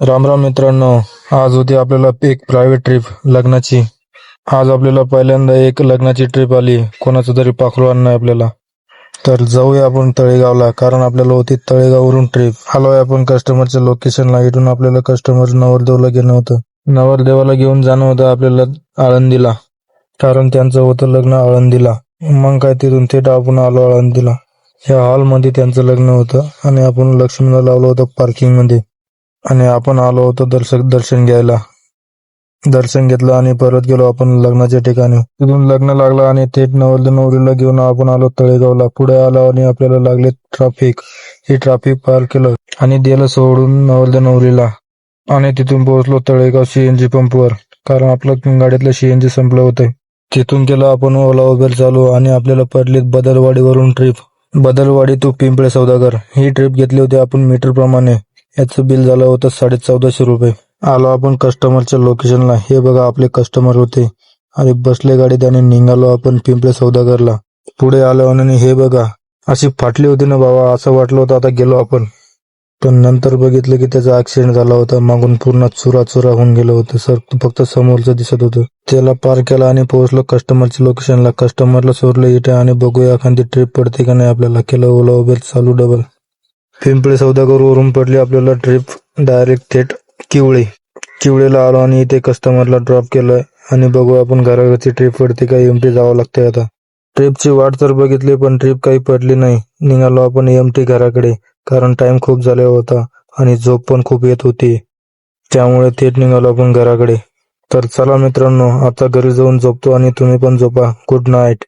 राम राम मित्रांनो आज होती आपल्याला एक प्रायव्हेट ट्रिप लग्नाची. आज आपल्याला पहिल्यांदा एक लग्नाची ट्रिप आली. कोणाचं तरी पाखरू आणणं आहे आपल्याला. तर जाऊया आपण तळेगावला कारण आपल्याला होती तळेगाववरून ट्रिप आलोय आपण कस्टमरच्या लोकेशनला इथून आपल्याला कस्टमर नवरदेवला घेणं होतं. नवरदेवाला घेऊन जाणं होतं आपल्याला आळंदीला. कारण त्यांचं होतं लग्न आळंदीला. मग काय तिथून थेट आपण आलो आळंदीला. ह्या हॉलमध्ये त्यांचं लग्न होतं आणि आपण लक्ष्मीला लावलं होतं पार्किंगमध्ये. आणि आपण आलो होतो दर्शक दर्शन घ्यायला. दर्शन घेतलं आणि परत गेलो आपण लग्नाच्या ठिकाणी. तिथून लग्न लागलं आणि थेट नवरदेव नवरीला घेऊन आपण आलो तळेगावला. पुढे आलो आणि आपल्याला लागले ट्रॅफिक हे ट्रॅफिक पार केलं आणि दिलं सोडून नवरदेव नवरीला. आणि तिथून पोहोचलो तळेगाव सीएनजी पंपवर कारण आपलं गाडीतलं सीएनजी संपलं होतं. तिथून केलं आपण ओला उबेर चालू आणि आपल्याला पडली बदलवाडीवरून ट्रिप बदलवाडी टू पिंपळे सौदागर. ही ट्रिप घेतली होती आपण मीटर प्रमाणे. याचं बिल झालं होतं साडे चौदाशे रुपये. आलो आपण कस्टमरच्या लोकेशनला हे बघा आपले कस्टमर होते. आणि बसले गाडीत आणि निघालो आपण पिंपळे सौदागरला. पुढे आलो आणि हे बघा अशी फाटली होती ना बाबा असं वाटलं होतं आता गेलो आपण. पण नंतर बघितलं की त्याचा ऍक्सिडेंट झाला होता. मागून पूर्ण चुरा चुरा होऊन गेलं होतं. सर फक्त समोरचं दिसत होतं. त्याला पार केला आणि पोहोचलो कस्टमरच्या लोकेशनला कस्टमरला सोडलं इथे आणि बघूया एखादी ट्रिप पडते का नाही आपल्याला. केलं ओला उबेर चालू डबल पिंपळे सौदागर वरून पडली आपल्याला ट्रिप डायरेक्ट थेट किवळे. किवळेला आलो आणि इथे कस्टमरला ड्रॉप केलं. आणि बघू आपण घराघरची ट्रिप पडते का एमटी जावं लागतंय आता. ट्रिपची वाट तर बघितली पण ट्रिप काही पडली नाही. निघालो आपण एमटी घराकडे कारण टाइम खूप झाला होता आणि झोप पण खूप येत होती. त्यामुळे थेट निघालो आपण घराकडे. तर चला मित्रांनो आता घरी जाऊन झोपतो आणि तुम्ही पण झोपा. Good night